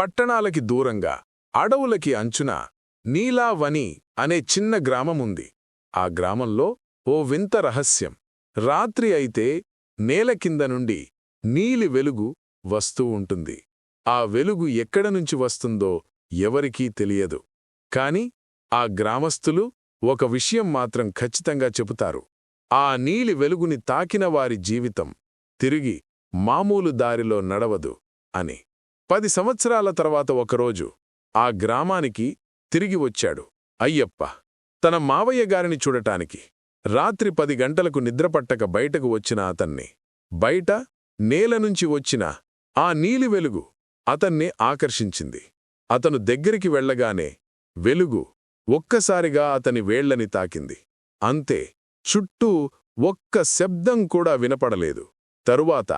పట్టణాలకి దూరంగా అడవులకి అంచున నీలావని అనే చిన్న గ్రామముంది. ఆ గ్రామంలో ఓ వింత రహస్యం. రాత్రి అయితే నేల కింద నుండి నీలి వెలుగు వస్తూ ఉంటుంది. ఆ వెలుగు ఎక్కడనుంచి వస్తుందో ఎవరికీ తెలియదు. కాని ఆ గ్రామస్థులు ఒక విషయం మాత్రం ఖచ్చితంగా చెబుతారు. ఆ నీలి వెలుగుని తాకిన వారి జీవితం తిరిగి మామూలు దారిలో నడవదు అని. పది సంవత్సరాల తర్వాత ఒకరోజు ఆ గ్రామానికి తిరిగి వచ్చాడు. అయ్యప్ప! తన మావయ్య గారిని చూడటానికి రాత్రి పది గంటలకు నిద్రపట్టక బయటకు వచ్చిన అతన్ని. బయట నేల నుంచి వచ్చిన ఆ నీలి వెలుగు అతన్ని ఆకర్షించింది. అతను దగ్గరికి వెళ్ళగానే వెలుగు ఒక్కసారిగా అతని వేళ్ళని తాకింది. అంతే! చుట్టూ ఒక్క శబ్దం కూడా వినపడలేదు. తరువాత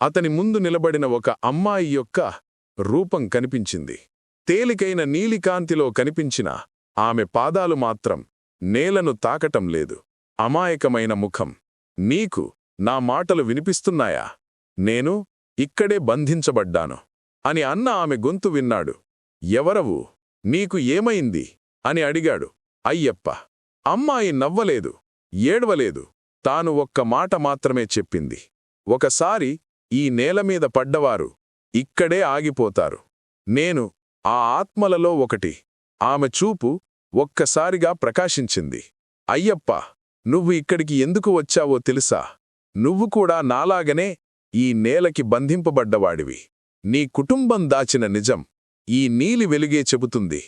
అతని ముందు నిలబడిన ఒక అమ్మాయి యొక్క రూపం కనిపించింది. తేలికైన నీలికాంతిలో కనిపించిన ఆమె పాదాలు మాత్రం నేలను తాకటం లేదు. అమాయకమైన ముఖం. నీకు నా మాటలు వినిపిస్తున్నాయా? నేను ఇక్కడే బంధించబడ్డాను. అని అన్న ఆమె గొంతు విన్నాడు. ఎవరవు? నీకు ఏమైంది? అని అడిగాడు. అయ్యప్ప! అమ్మాయి నవ్వలేదు. ఏడ్వలేదు. తాను ఒక్క మాట మాత్రమే చెప్పింది. ఒకసారి ఈ నేలమీద పడ్డవారు ఇక్కడే ఆగిపోతారు. నేను ఆ ఆత్మలలో ఒకటి. ఆమె చూపు ఒక్కసారిగా ప్రకాశించింది. అయ్యప్ప నువ్వు ఇక్కడికి ఎందుకు వచ్చావో తెలుసా? నువ్వు కూడా నాలాగనే ఈ నేలకి బంధింపబడ్డవాడివి. నీ కుటుంబం దాచిన నిజం ఈ నీలి వెలుగే చెబుతుంది.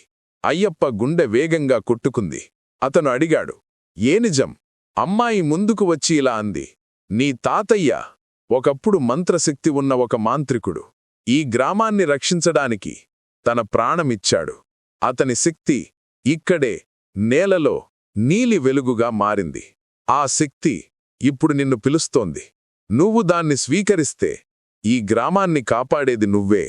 అయ్యప్ప గుండె వేగంగా కొట్టుకుంది. అతను అడిగాడు ఏ నిజం? అమ్మాయి ముందుకు వచ్చి ఇలా అంది. నీ తాతయ్య ఒకప్పుడు మంత్రశక్తి ఉన్న ఒక మాంత్రికుడు. ఈ గ్రామాన్ని రక్షించడానికి తన ప్రాణమిచ్చాడు. అతని శక్తి ఇక్కడే నేలలో నీలి వెలుగుగా మారింది. ఆ శక్తి ఇప్పుడు నిన్ను పిలుస్తోంది. నువ్వు దాన్ని స్వీకరిస్తే ఈ గ్రామాన్ని కాపాడేది నువ్వే.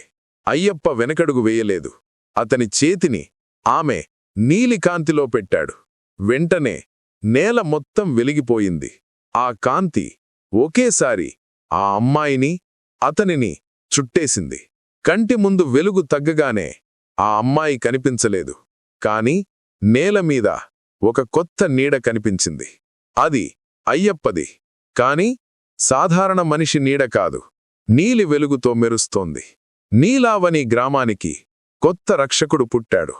అయ్యప్ప వెనకడుగు వేయలేదు. అతని చేతిని ఆమె నీలికాంతిలో పెట్టాడు. వెంటనే నేల మొత్తం వెలిగిపోయింది. ఆ కాంతి ఒకేసారి ఆ అమ్మాయిని అతనిని చుట్టేసింది. కంటి ముందు వెలుగు తగ్గగానే ఆ అమ్మాయి కనిపించలేదు. కాని నేలమీద ఒక కొత్త నీడ కనిపించింది. అది అయ్యప్పది. కాని సాధారణ మనిషి నీడ కాదు. నీలి వెలుగుతో మెరుస్తోంది. నీలావని గ్రామానికి కొత్త రక్షకుడు పుట్టాడు.